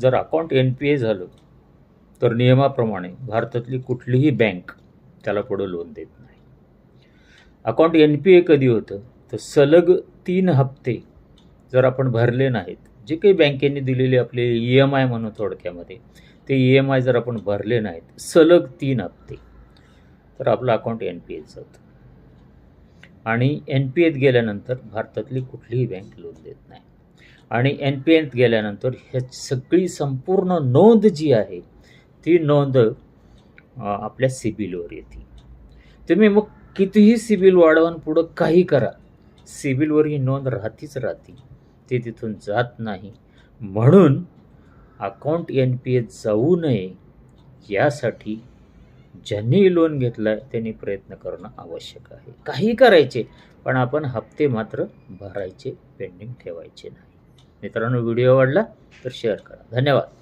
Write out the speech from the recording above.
जर account N P A झालं तर नियमाप्रमाणे भारतातली कुठलीही बँक त्याला पुढं लोन देत नाही. अकाउंट एन पी ए कधी होतं? तर सलग तीन हप्ते जर आपण भरले नाहीत जे काही बँकेने दिलेले आपले ई एम आय म्हणू थोडक्यामध्ये ते ई एम आय जर आपण भरले नाहीत सलग तीन हप्ते तर आपलं अकाउंट एन पी एत जातं आणि एन पी एत गेल्यानंतर भारतातली कुठलीही बँक लोन देत नाही. आणि एन पी एत गेल्यानंतर ह्या सगळी संपूर्ण नोंद जी आहे ती नोंद आपल्या सिबिलवर येते. तुम्ही मग कितीही सिबिल वाढवून पुढं काही करा सिबिलवर ही नोंद राहतीच राहते. ते तिथून जात नाही. म्हणून अकाउंट एन पी एत जाऊ नये यासाठी ज्यांनी लोन घेतला आहे त्यांनी प्रयत्न करणं आवश्यक आहे. काही करायचे पण आपण हप्ते मात्र भरायचे पेंडिंग ठेवायचे नाही. मित्रांनो व्हिडिओ आवडला तर शेअर करा. धन्यवाद.